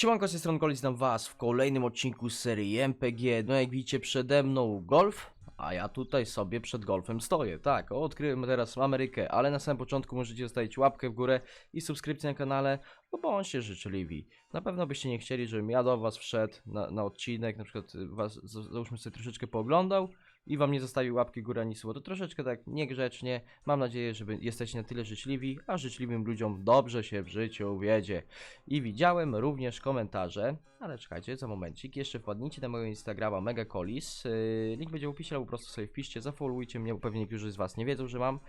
Siemanko, z tej strony witam was w kolejnym odcinku serii MPG. No jak widzicie przede mną golf, a ja tutaj sobie przed golfem stoję. Tak, odkryłem teraz Amerykę, ale na samym początku możecie zostawić łapkę w górę i subskrypcję na kanale, bo bądźcie życzliwi. Na pewno byście nie chcieli, żebym ja do was wszedł na, na odcinek, na przykład was, załóżmy sobie troszeczkę pooglądał i wam nie zostawił łapki w górę ani słowa. To troszeczkę tak niegrzecznie. Mam nadzieję, że jesteście na tyle życzliwi, a życzliwym ludziom dobrze się w życiu wiedzie. I widziałem również komentarze, ale czekajcie za momencik, jeszcze wpadnijcie na mojego Instagrama Megacolis, yy, link będzie w opisie, albo po prostu sobie wpiszcie, zafollowujcie mnie, bo pewnie niektórzy z was nie wiedzą, że mam.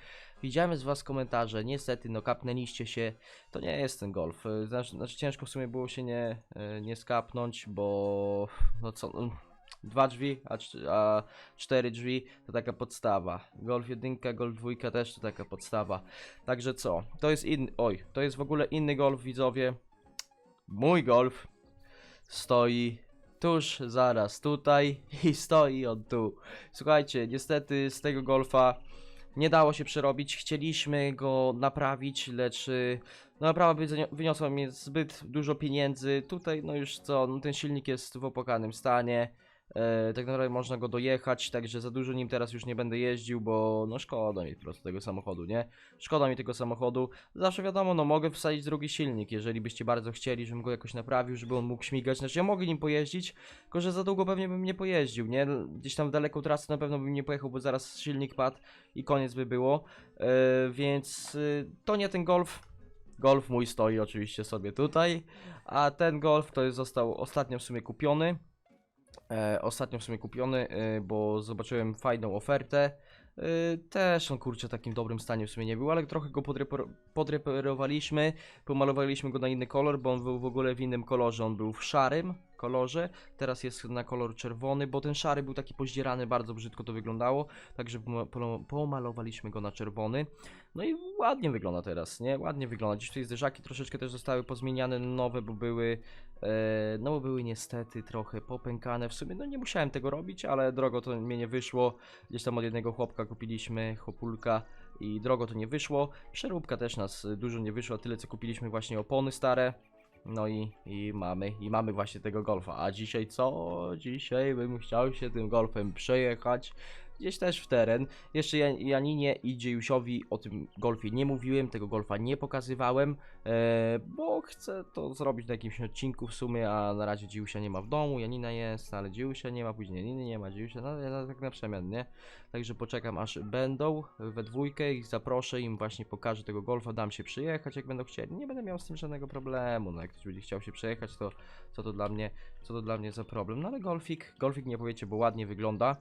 Widziałem z was komentarze, niestety, no kapnęliście się, to nie jest ten golf, znaczy, znaczy ciężko w sumie było się nie, yy, nie skapnąć, bo no co, no, dwa drzwi, a, a cztery drzwi to taka podstawa. Golf jedynka, golf dwójka też to taka podstawa. Także co? To jest inny. Oj, to jest w ogóle inny golf, widzowie. Mój golf stoi tuż zaraz tutaj i stoi on tu. Słuchajcie, niestety z tego golfa nie dało się przerobić. Chcieliśmy go naprawić, lecz y, no naprawa wyniosła mi zbyt dużo pieniędzy. Tutaj, no już co, no ten silnik jest w opłakanym stanie. E, tak naprawdę można go dojechać, także za dużo nim teraz już nie będę jeździł, bo no szkoda mi po prostu tego samochodu, nie? Szkoda mi tego samochodu. Zawsze wiadomo, no mogę wsadzić drugi silnik, jeżeli byście bardzo chcieli, żebym go jakoś naprawił, żeby on mógł śmigać. Znaczy ja mogę nim pojeździć, tylko że za długo pewnie bym nie pojeździł, nie? Gdzieś tam w daleką trasę na pewno bym nie pojechał, bo zaraz silnik padł i koniec by było. E, więc y, to nie ten Golf. Golf mój stoi oczywiście sobie tutaj, a ten Golf to jest został ostatnio w sumie kupiony. E, ostatnio w sumie kupiony, e, bo zobaczyłem fajną ofertę. E, też on kurczę w takim dobrym stanie w sumie nie był, ale trochę go podreper podreperowaliśmy, pomalowaliśmy go na inny kolor, bo on był w ogóle w innym kolorze, on był w szarym kolorze, teraz jest na kolor czerwony, bo ten szary był taki pozdzierany, bardzo brzydko to wyglądało, także pomalowaliśmy go na czerwony. No i ładnie wygląda teraz, nie? Ładnie wygląda. Dziś tutaj zderzaki troszeczkę też zostały pozmieniane, nowe, bo były E, no bo były niestety trochę popękane. W sumie, no nie musiałem tego robić, ale drogo to mnie nie wyszło, gdzieś tam od jednego chłopka kupiliśmy, chłopulka i drogo to nie wyszło, przeróbka też nas y, dużo nie wyszła, tyle co kupiliśmy właśnie opony stare, no i, i mamy, i mamy właśnie tego golfa, a dzisiaj co? Dzisiaj bym chciał się tym golfem przejechać, gdzieś też w teren, jeszcze Jan- Janinie i Dziejusiowi o tym golfie nie mówiłem, tego golfa nie pokazywałem, E, bo chcę to zrobić na jakimś odcinku w sumie, a na razie Dziusia nie ma w domu, Janina jest, ale Dziusia nie ma, później Janiny nie ma, Dziusia, no ja tak na przemian, nie? Także poczekam aż będą we dwójkę, ich zaproszę, im właśnie pokażę tego golfa, dam się przyjechać jak będą chcieli, nie będę miał z tym żadnego problemu, no jak ktoś będzie chciał się przejechać, to co to dla mnie, co to dla mnie za problem, no ale golfik, golfik nie powiecie, bo ładnie wygląda.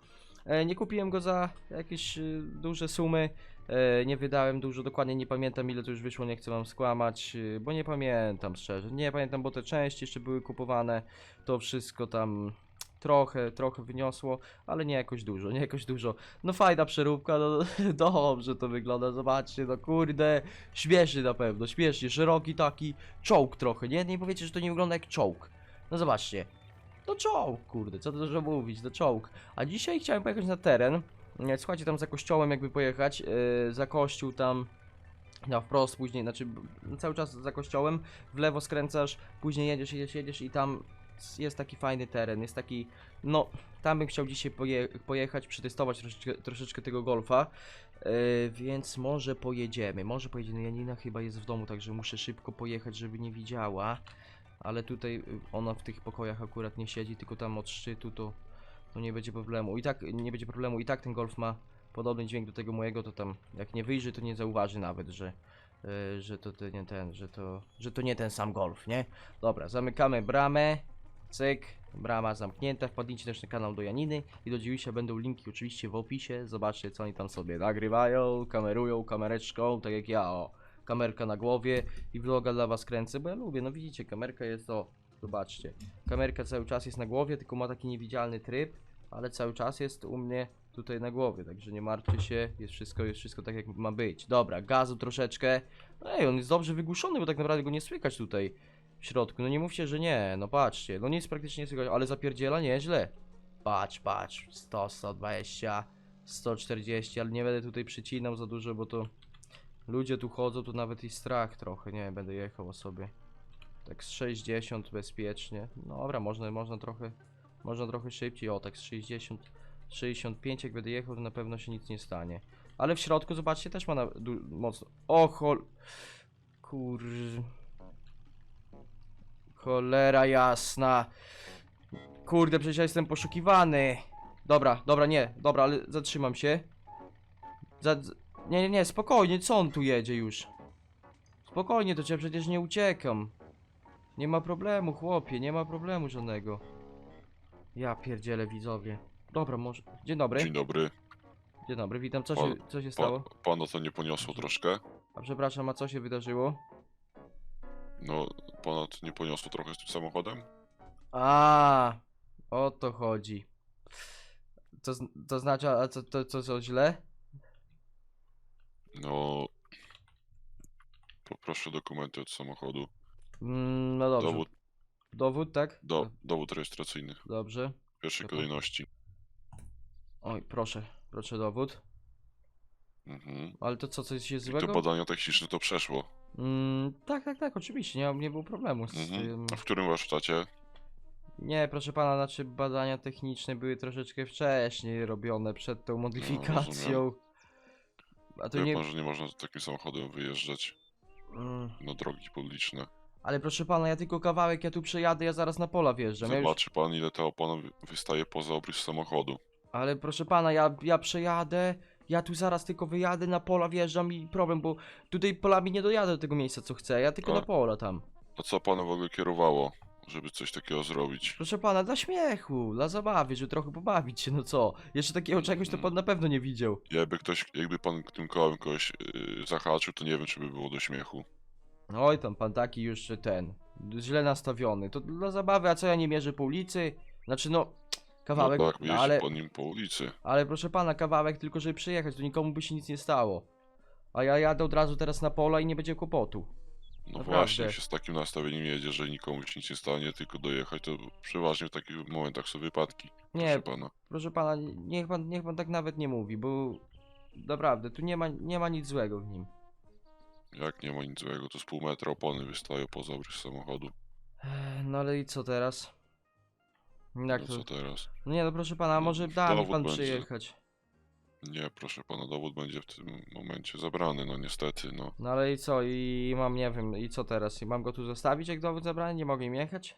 E, nie kupiłem go za jakieś y, duże sumy, E, nie wydałem dużo, dokładnie nie pamiętam ile to już wyszło, nie chcę wam skłamać, y, bo nie pamiętam szczerze. Nie pamiętam, bo te części jeszcze były kupowane, to wszystko tam trochę, trochę wyniosło, ale nie jakoś dużo, nie jakoś dużo. No fajna przeróbka, no dobrze to wygląda, zobaczcie, no kurde, śmieszny na pewno, śmiesznie, szeroki taki czołg trochę, nie? Nie powiecie, że to nie wygląda jak czołg. No zobaczcie. To czołg, kurde, co tu dużo mówić, to czołg. A dzisiaj chciałem pojechać na teren. Nie, Słuchajcie, tam za kościołem jakby pojechać, yy, za kościół tam na wprost, później, znaczy cały czas za kościołem, w lewo skręcasz, później jedziesz, jedziesz, jedziesz i tam jest taki fajny teren, jest taki, no, tam bym chciał dzisiaj poje pojechać, przetestować troszeczkę, troszeczkę tego golfa, yy, więc może pojedziemy, może pojedziemy, Janina chyba jest w domu, także muszę szybko pojechać, żeby nie widziała, ale tutaj y, ona w tych pokojach akurat nie siedzi, tylko tam od szczytu to to nie będzie problemu. I tak nie będzie problemu, i tak ten golf ma podobny dźwięk do tego mojego, to tam jak nie wyjrzy, to nie zauważy nawet, że, yy, że to, to nie ten, że to, że to nie ten sam golf, nie? Dobra, zamykamy bramę. Cyk, brama zamknięta. Wpadnijcie też na kanał do Janiny i do Dziwisia będą linki oczywiście w opisie. Zobaczcie co oni tam sobie nagrywają, kamerują kamereczką, tak jak ja, o. Kamerka na głowie i vloga dla was kręcę, bo ja lubię, no widzicie, kamerka jest o, zobaczcie. Kamerka cały czas jest na głowie, tylko ma taki niewidzialny tryb, ale cały czas jest u mnie tutaj na głowie, także nie martwcie się, jest wszystko, jest wszystko tak jak ma być. Dobra, gazu troszeczkę. Ej, on jest dobrze wygłuszony, bo tak naprawdę go nie słychać tutaj w środku. No nie mówcie, że nie, no patrzcie, no nic praktycznie nie słychać, ale zapierdziela nieźle. Patrz, patrz, 100, 120, 140, ale nie będę tutaj przycinał za dużo, bo to ludzie tu chodzą, to nawet i strach trochę, nie, będę jechał sobie. Tak z 60 bezpiecznie. Dobra, można, można trochę, można trochę szybciej. O, tak z 60, 65 jak będę jechał, to na pewno się nic nie stanie. Ale w środku, zobaczcie, też ma na, mocno... O, chol... Kur... Cholera jasna. Kurde, przecież ja jestem poszukiwany. Dobra, dobra, nie, dobra, ale zatrzymam się. Za... Nie, nie, nie, spokojnie, co on tu jedzie już? Spokojnie, to cię przecież nie uciekam. Nie ma problemu, chłopie, nie ma problemu żadnego. Ja pierdzielę widzowie. Dobra, może... Dzień dobry. Dzień dobry. Dzień dobry, witam, co się, Pan- co się Pa, stało? pana to nie poniosło troszkę? A przepraszam, a co się wydarzyło? No, pana to nie poniosło trochę z tym samochodem? A, o to chodzi. To, zn- to znaczy, a co, to, to co źle? No... Poproszę dokumenty od samochodu. Mm, no dobrze. Dowód, Dowód, tak? do, dowód rejestracyjny Dobrze. w pierwszej Dobra. kolejności. Oj, proszę, proszę dowód. Mhm. Ale to co, coś jest I te złego? badania techniczne to przeszło. Mm, tak, tak, tak, oczywiście, nie, nie było problemu z Mhm. tym. A w którym warsztacie? Nie, proszę pana, znaczy badania techniczne były troszeczkę wcześniej robione przed tą modyfikacją. A to Wie nie. pan, że nie można takim samochodem wyjeżdżać Mm, na drogi publiczne. ale proszę pana, ja tylko kawałek, ja tu przejadę, ja zaraz na pola wjeżdżam. Ja już... Zobaczy pan, ile ta opona wy- wystaje poza obrys samochodu. Ale proszę pana, ja, ja przejadę, ja tu zaraz tylko wyjadę na pola, wjeżdżam i problem, bo tutaj polami nie dojadę do tego miejsca, co chcę, ja tylko A. na pola tam. A co pana w ogóle kierowało, żeby coś takiego zrobić? Proszę pana, dla śmiechu, dla zabawy, żeby trochę pobawić się, no co? Jeszcze takiego czegoś to pan na pewno nie widział. Jakby ktoś, jakby pan tym kołem kogoś yy, zahaczył, to nie wiem, czy by było do śmiechu. Oj, tam pan taki już ten, źle nastawiony. To dla zabawy, a co ja nie mierzę po ulicy? Znaczy no, kawałek, no tak, jeździ ale, po nim po ulicy. ale proszę pana, kawałek tylko żeby przyjechać, to nikomu by się nic nie stało. A ja jadę od razu teraz na pola i nie będzie kłopotu. No Naprawdę. właśnie, się z takim nastawieniem jedzie, że nikomu się nic nie stanie, tylko dojechać, to przeważnie w takich momentach są wypadki. Nie, Proszę pana. proszę pana, niech pan, niech pan tak nawet nie mówi, bo naprawdę, tu nie ma, nie ma nic złego w nim. Jak nie ma nic złego, to z pół metra opony wystają poza obrys samochodu. Ech, No ale i co teraz? Jak No to? co teraz? No nie no proszę pana, No, może da mi dowód pan będzie. przyjechać. Nie, proszę pana, dowód będzie w tym momencie zabrany, no niestety, no. No ale i co? I mam, nie wiem, i co teraz? I mam go tu zostawić jak dowód zabrany? Nie mogę im jechać?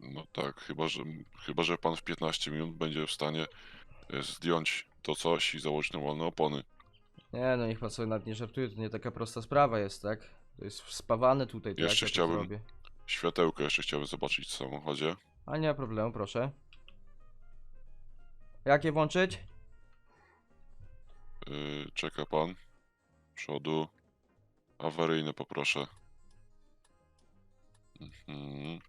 No tak, chyba że, chyba, że pan w 15 minut będzie w stanie e, zdjąć to coś i założyć normalne opony. Nie no, niech pan sobie nawet nie żartuje, to nie taka prosta sprawa jest, tak? To jest spawane tutaj, to Jeszcze ja to chciałbym- zrobię? Światełko jeszcze chciałbym zobaczyć w samochodzie. A nie ma problemu, proszę. Jakie włączyć? Yy, czeka pan. Przodu. Awaryjne poproszę. Mhm.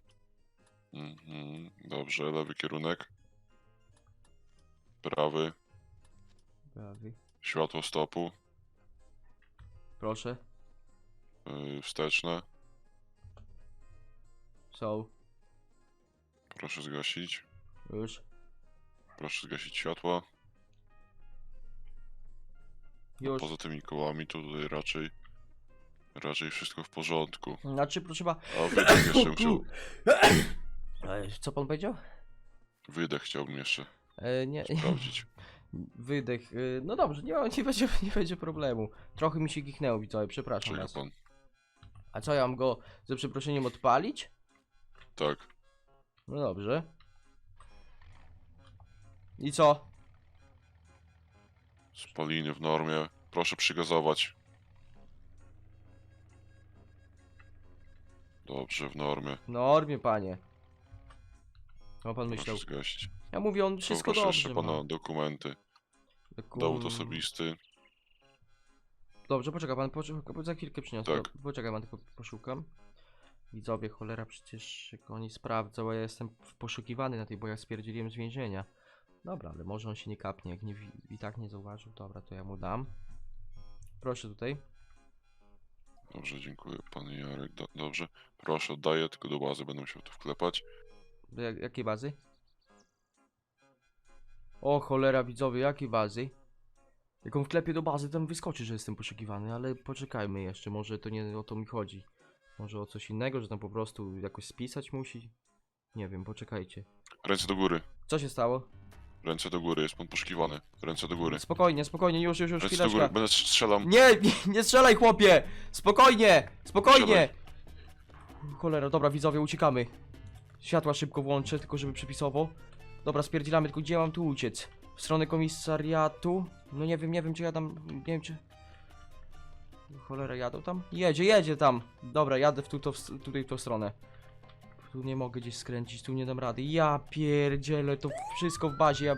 Mhm. Dobrze, lewy kierunek. Prawy. Prawy. Światło stopu. Proszę. Yy, wsteczne. Są. Proszę zgasić. Już. Proszę zgasić światła. Już. Poza tymi kołami to tutaj raczej. Raczej wszystko w porządku. Znaczy, proszę pana... A wydech jeszcze. Ej, Co pan powiedział? Wydech chciałbym jeszcze E, nie, sprawdzić. wydech. y, No dobrze, nie, ma- nie, będzie, nie będzie problemu. Trochę mi się kichnęło, widzowie, przepraszam Czeka was. pan. A co, ja mam go ze przeproszeniem odpalić? Tak. No dobrze. I co? Spaliny w normie. Proszę przygazować. Dobrze, w normie. W normie, panie. Co pan Proszę myślał? zgasić. Ja mówię, on wszystko Poproszę dobrze jeszcze ma. pana dokumenty. Taką- Dowód osobisty. Dobrze, poczekaj pan, poczekaj, bo za chwilkę przyniosę. Tak. Poczekaj pan, tylko poszukam. Widzowie, cholera, przecież jak oni sprawdzą, a ja jestem w- poszukiwany na tej, bo ja spierdzieliłem z więzienia. Dobra, ale może on się nie kapnie, jak nie, i tak nie zauważył. Dobra, to ja mu dam. Proszę tutaj. Dobrze, dziękuję pan Jarek. Do, dobrze. Proszę, oddaję, tylko do bazy będę musiał to wklepać. Do jak, jakiej bazy? O cholera widzowie, jakiej bazy? Jak on wklepie do bazy, tam wyskoczy, że jestem poszukiwany, ale poczekajmy jeszcze, może to nie o to mi chodzi. Może o coś innego, że tam po prostu jakoś spisać musi? Nie wiem, poczekajcie. Ręce do góry. Co się stało? Ręce do góry, jest pan poszukiwany. Ręce do góry. Spokojnie, spokojnie, już, już, już, Ręce do góry, chwileczkę. będę strzelam. Nie, nie, nie strzelaj chłopie! Spokojnie, spokojnie! Cholera, dobra widzowie, uciekamy. Światła szybko włączę, tylko żeby przepisowo. Dobra, spierdzielamy, tylko gdzie mam tu uciec? W stronę komisariatu? No nie wiem, nie wiem czy ja tam, nie wiem czy... Cholera, jadą tam? Jedzie, jedzie tam! Dobra, jadę w tu, to, w- tutaj w tą stronę. Tu nie mogę gdzieś skręcić, tu nie dam rady. Ja pierdzielę, to wszystko w bazie, ja...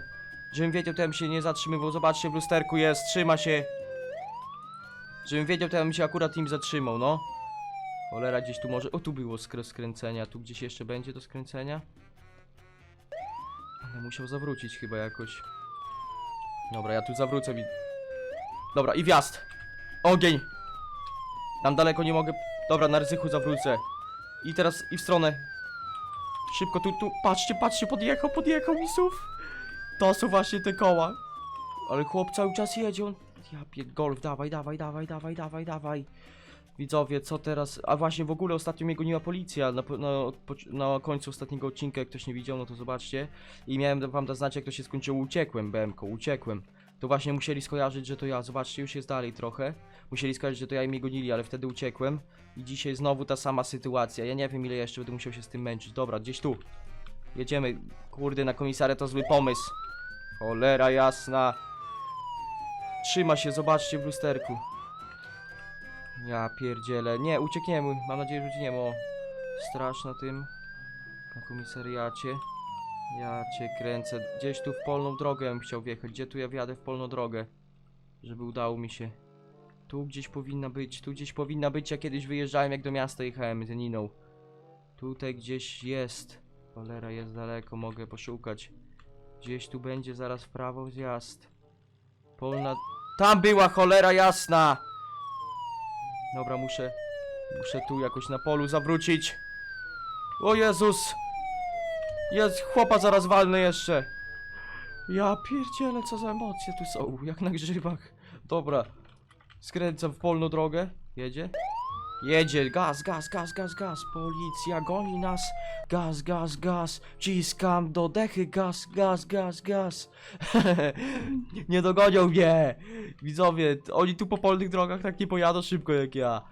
Żebym wiedział, to ja bym się nie zatrzymywał. Zobaczcie, w lusterku jest, trzyma się. Żebym wiedział, to ja bym się akurat im zatrzymał, no. Cholera, gdzieś tu może... O, tu było skr skręcenia, tu gdzieś jeszcze będzie do skręcenia. Ale musiał zawrócić chyba jakoś. Dobra, ja tu zawrócę i... Dobra, i wjazd! Ogień! Tam daleko nie mogę... Dobra, na ryzyku zawrócę. I teraz i w stronę. Szybko, tu, tu, patrzcie, patrzcie, podjechał, podjechał mi SUV. To są właśnie te koła. Ale chłop cały czas jedzie, on... Ja pier... golf, dawaj, dawaj, dawaj, dawaj, dawaj, dawaj. Widzowie, co teraz? A właśnie w ogóle ostatnio mnie goniła policja na, na, na końcu ostatniego odcinka, jak ktoś nie widział, no to zobaczcie. I miałem wam dać znać, jak to się skończyło, uciekłem, BMK, uciekłem. To właśnie musieli skojarzyć, że to ja, zobaczcie, już jest dalej trochę. Musieli skojarzyć, że to ja mnie gonili, ale wtedy uciekłem. I dzisiaj znowu ta sama sytuacja, ja nie wiem ile jeszcze będę musiał się z tym męczyć. Dobra, gdzieś tu. Jedziemy, kurde, na komisarę to zły pomysł. Cholera jasna. Trzyma się, zobaczcie w lusterku. Ja pierdzielę. Nie, uciekniemy. Mam nadzieję, że uciekniemy. O, straż na tym. Na komisariacie. Ja cię kręcę. Gdzieś tu w polną drogę bym chciał wjechać. Gdzie tu ja wjadę w polną drogę? Żeby udało mi się. Tu gdzieś powinna być. Tu gdzieś powinna być. Ja kiedyś wyjeżdżałem jak do miasta jechałem z Niną. Tutaj gdzieś jest. Cholera jest daleko. Mogę poszukać. Gdzieś tu będzie zaraz w prawo zjazd. Polna... Tam była cholera jasna! Dobra, muszę... Muszę tu jakoś na polu zawrócić. O Jezus! Jest, chłopa zaraz walnę jeszcze. Ja pierdzielę, co za emocje tu są, jak na grzybach. Dobra. Skręcam w polną drogę. Jedzie? Jedzie, gaz, gaz, gaz, gaz, gaz. Policja goni nas. Gaz, gaz, gaz. Ciskam do dechy, gaz, gaz, gaz, gaz. nie dogonią mnie. Widzowie, oni tu po polnych drogach tak nie pojadą szybko jak ja.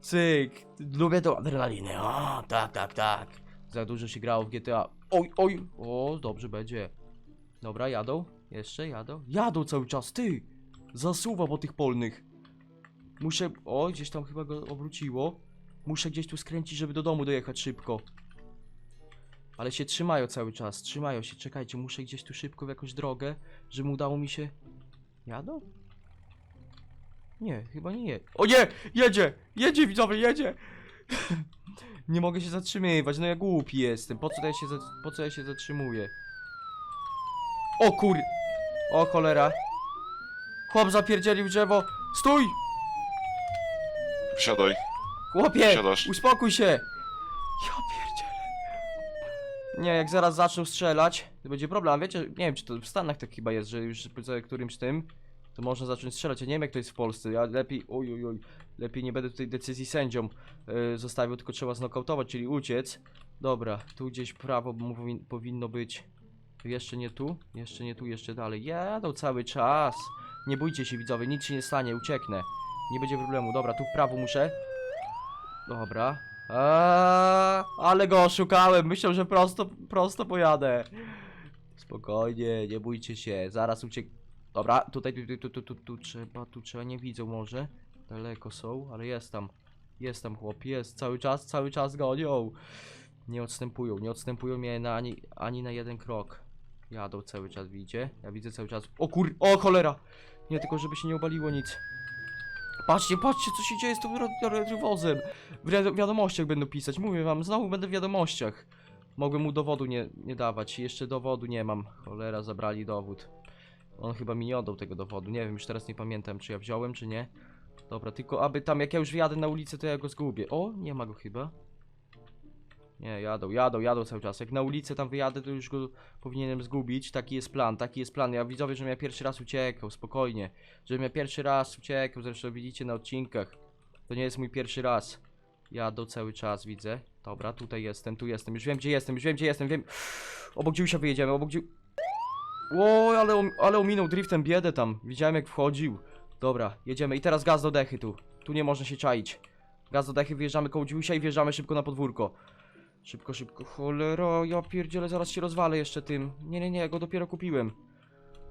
Cyk. Lubię tą adrenalinę. O, tak, tak, tak. Za dużo się grało w GTA. Oj, oj. O, dobrze będzie. Dobra, jadą. Jeszcze jadą. Jadą cały czas, ty. Zasuwa po tych polnych. Muszę... O, gdzieś tam chyba go obróciło. Muszę gdzieś tu skręcić, żeby do domu dojechać szybko. Ale się trzymają cały czas, trzymają się, czekajcie, muszę gdzieś tu szybko w jakąś drogę, żeby udało mi się... Jadą? Nie, chyba nie je. O nie! Jedzie! Jedzie widzowie, jedzie! nie mogę się zatrzymywać, no ja głupi jestem, po co ja się, po co ja się zatrzymuję? O kur... O cholera! Chłop zapierdzielił drzewo! Stój! Wsiadaj. Chłopie! Siadasz. Uspokój się! Ja pierdzielę. Nie, jak zaraz zaczną strzelać, to będzie problem. A Wiecie, nie wiem, czy to w Stanach tak chyba jest, że już po którymś tym, to można zacząć strzelać. Ja nie wiem, jak to jest w Polsce. Ja lepiej, oj, oj, oj, lepiej nie będę tutaj decyzji sędziom yy, zostawił, tylko trzeba znokautować, czyli uciec. Dobra, tu gdzieś prawo mowi- powinno być. Jeszcze nie tu, jeszcze nie tu, jeszcze dalej. Jadą cały czas. Nie bójcie się, widzowie, nic się nie stanie, ucieknę. Nie będzie problemu. Dobra, tu w prawo muszę. Dobra. Eee, ale go oszukałem. Myślał, że prosto, prosto pojadę. Spokojnie, nie bójcie się. Zaraz uciek. Dobra, tutaj, tu, tu, tu, tu, tu, tu trzeba, tu trzeba, nie widzą może. Daleko są, ale jest tam. Jest tam chłop, jest. Cały czas, cały czas gonią. Nie odstępują, nie odstępują mnie na ani, ani na jeden krok. Jadą cały czas, widzicie? Ja widzę cały czas. O kur... O cholera! Nie, tylko żeby się nie obaliło nic. Patrzcie, patrzcie, co się dzieje z tym radiowozem. W wi- wiadomościach będą pisać. Mówię wam, znowu będę w wiadomościach. Mogłem mu dowodu nie, nie dawać. Jeszcze dowodu nie mam. Cholera, zabrali dowód. On chyba mi nie oddał tego dowodu. Nie wiem, już teraz nie pamiętam, czy ja wziąłem, czy nie. Dobra, tylko aby tam, jak ja już wjadę na ulicę, to ja go zgubię. O, nie ma go chyba. Nie, jadą, jadą, jadą cały czas. Jak na ulicę tam wyjadę, to już go powinienem zgubić. Taki jest plan, taki jest plan. Ja widzowie, żebym ja pierwszy raz uciekał, spokojnie. Żebym ja pierwszy raz uciekał, zresztą widzicie na odcinkach. To nie jest mój pierwszy raz. Jadą cały czas, widzę. Dobra, tutaj jestem, tu jestem. Już wiem, gdzie jestem, już wiem, gdzie jestem, wiem. Obok Dziusia wyjedziemy, obok Dziu... O, ale, ale ominął driftem biedę tam. Widziałem, jak wchodził. Dobra, jedziemy. I teraz gaz do dechy tu. Tu nie można się czaić. Gaz do dechy, wyjeżdżamy koło Dziusia i wjeżdżamy szybko na podwórko. Szybko, szybko. Cholera, ja pierdzielę, zaraz się rozwalę jeszcze tym. Nie, nie, nie, go dopiero kupiłem.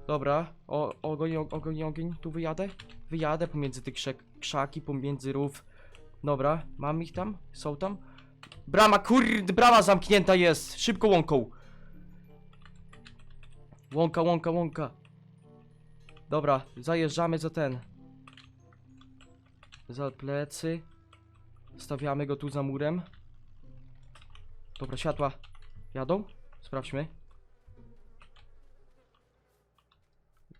Dobra, o, ogień, o- ogień, ogień, tu wyjadę? Wyjadę pomiędzy te krzak, krzaki, pomiędzy rów. Dobra, mam ich tam? Są tam? Brama, kurde, brama zamknięta jest! Szybko łąką! Łąka, łąka, łąka. Dobra, zajeżdżamy za ten. Za plecy. Stawiamy go tu za murem. Dobra, światła. Jadą? Sprawdźmy.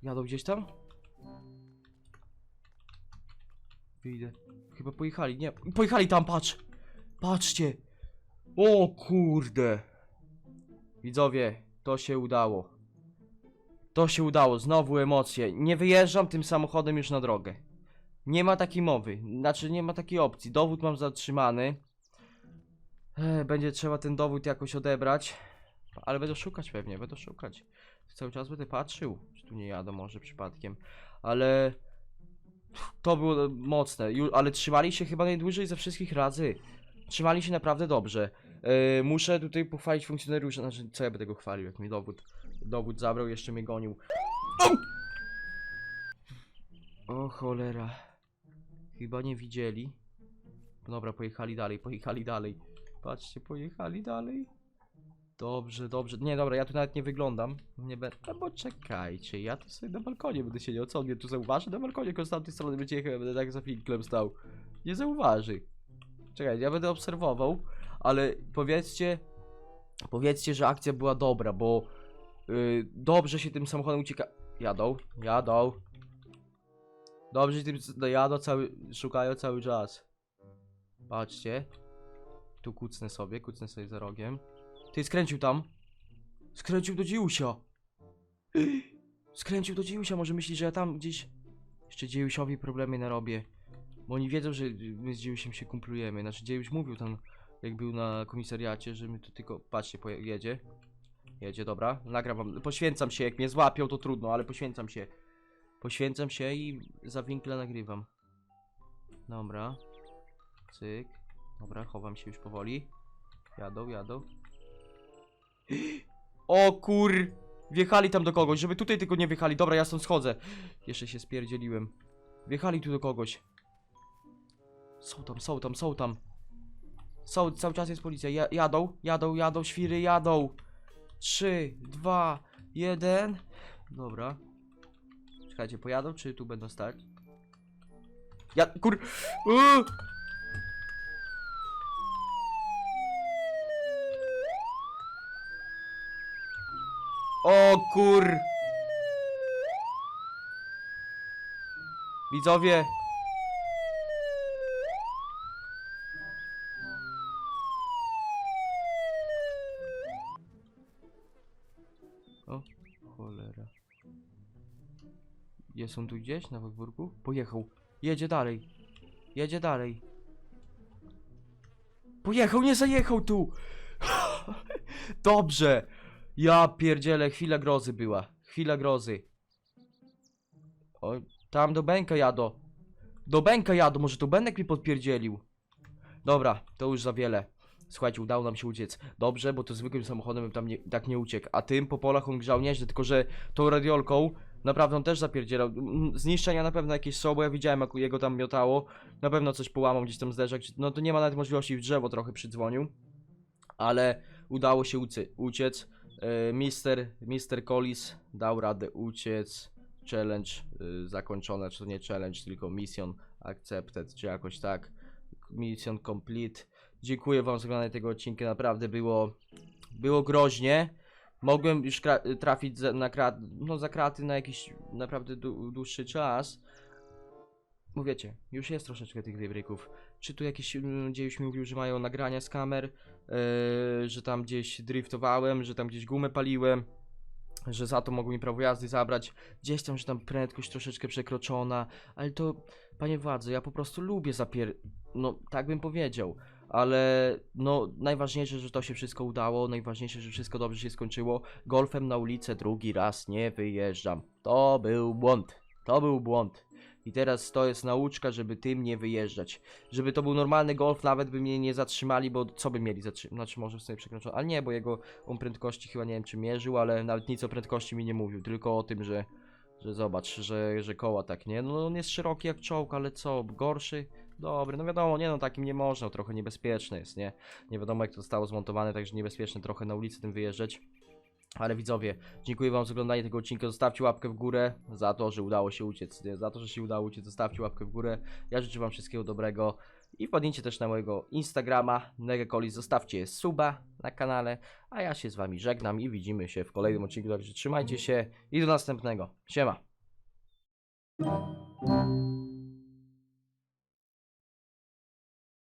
Jadą gdzieś tam? Wyjdę. Chyba pojechali, nie. Pojechali tam, patrz! Patrzcie! O kurde! Widzowie, to się udało. To się udało, znowu emocje. Nie wyjeżdżam tym samochodem już na drogę. Nie ma takiej mowy, znaczy nie ma takiej opcji. Dowód mam zatrzymany. Będzie trzeba ten dowód jakoś odebrać. Ale będę szukać pewnie, będę szukać. Cały czas będę patrzył, czy tu nie jadę może przypadkiem. Ale to było mocne. Ale trzymali się chyba najdłużej ze wszystkich razy. Trzymali się naprawdę dobrze. Yy, muszę tutaj pochwalić funkcjonariusza. Znaczy, co ja będę go chwalił, jak mi dowód, dowód zabrał, jeszcze mnie gonił. O cholera. Chyba nie widzieli. Dobra, pojechali dalej, pojechali dalej. Patrzcie, pojechali dalej. Dobrze, dobrze. Nie, dobra, ja tu nawet nie wyglądam. Nie będę. Albo czekajcie, ja tu sobie na balkonie będę siedział. Co on mnie tu zauważy? Na balkonie, tylko z tamtej strony będzie jechał, będę tak za finklem stał. Nie zauważy. Czekaj, ja będę obserwował, ale powiedzcie. Powiedzcie, że akcja była dobra, bo yy, dobrze się tym samochodem ucieka. Jadą, jadą. Dobrze się tym no, jadą cały. Szukają cały czas. Patrzcie. Tu kucnę sobie, kucnę sobie za rogiem. Ty skręcił tam. Skręcił do Dziusia. Skręcił do Dziusia, może myśli, że ja tam gdzieś. Jeszcze Dziusiowi problemy narobię. Bo oni wiedzą, że my z Dziusiem się kumplujemy. Znaczy Dziuś mówił tam, jak był na komisariacie, że my tu tylko. Patrzcie, jedzie. Jedzie, dobra. Nagram wam. Poświęcam się, jak mnie złapią, to trudno, ale poświęcam się. Poświęcam się i za winkle nagrywam. Dobra. Cyk. Dobra, chowam się już powoli. Jadą, jadą. O kur... Wjechali tam do kogoś, żeby tutaj tylko nie wjechali. Dobra, ja stąd schodzę. Jeszcze się spierdzieliłem. Wjechali tu do kogoś. Są tam, są tam, są tam. Są, cały czas jest policja. Ja, jadą, jadą, jadą, świry, jadą. Trzy, dwa, jeden. Dobra. Czekajcie, pojadą, czy tu będą stać? Ja, kur... Uuu! O kur... Widzowie. O, cholera. Tu gdzieś na podwórku? Pojechał. Jedzie dalej. Jedzie dalej. Pojechał, nie zajechał tu! Dobrze! Ja pierdzielę, chwila grozy była. Chwila grozy. O, tam do Bęka jadą. Do Bęka jadą, może to Benek mi podpierdzielił. Dobra, to już za wiele. Słuchajcie, udało nam się uciec. Dobrze, bo to zwykłym samochodem bym tam nie, tak nie uciekł. A tym po polach on grzał nieźle, tylko że tą radiolką naprawdę on też zapierdzielał. Mm, Zniszczenia na pewno jakieś są, bo ja widziałem jak jego tam miotało. Na pewno coś połamał gdzieś tam zderzak. No to nie ma nawet możliwości w drzewo trochę przydzwonił. Ale udało się uciec. E, Mister, Mister Collis dał radę uciec. Challenge y, zakończone, czy to nie challenge, tylko mission accepted, czy jakoś tak. Mission complete. Dziękuję wam za oglądanie tego odcinka, naprawdę było, było groźnie. Mogłem już trafić za, na krat, no za kraty na jakiś naprawdę dłu- dłuższy czas. Bo wiecie, już jest troszeczkę tych wybryków. Czy tu jakiś mm, gdzieś mi mówił, że mają nagrania z kamer, yy, że tam gdzieś driftowałem, że tam gdzieś gumę paliłem. że za to mogą mi prawo jazdy zabrać, gdzieś tam, że tam prędkość troszeczkę przekroczona, ale to, panie władzy, ja po prostu lubię zapier... no, tak bym powiedział, ale no, najważniejsze, że to się wszystko udało, najważniejsze, że wszystko dobrze się skończyło, golfem na ulicę drugi raz nie wyjeżdżam, to był błąd, to był błąd. I teraz to jest nauczka, żeby tym nie wyjeżdżać. Żeby to był normalny golf, nawet by mnie nie zatrzymali, bo co by mieli zatrzymać? Znaczy, może w sobie przekroczony, ale nie, bo jego on prędkości chyba nie wiem czy mierzył, ale nawet nic o prędkości mi nie mówił, tylko o tym, że, że zobacz, że, że koła tak, nie? No on jest szeroki jak czołg, ale co, gorszy? Dobry, no wiadomo, nie no, takim nie można, trochę niebezpieczne jest, nie? Nie wiadomo jak to zostało zmontowane, także niebezpieczne trochę na ulicy tym wyjeżdżać. Ale widzowie, dziękuję wam za oglądanie tego odcinka, zostawcie łapkę w górę za to, że udało się uciec, za to, że się udało uciec, zostawcie łapkę w górę. Ja życzę wam wszystkiego dobrego i wpadnijcie też na mojego Instagrama, Negacolis, zostawcie suba na kanale, a ja się z wami żegnam i widzimy się w kolejnym odcinku, także trzymajcie się i do następnego. Siema!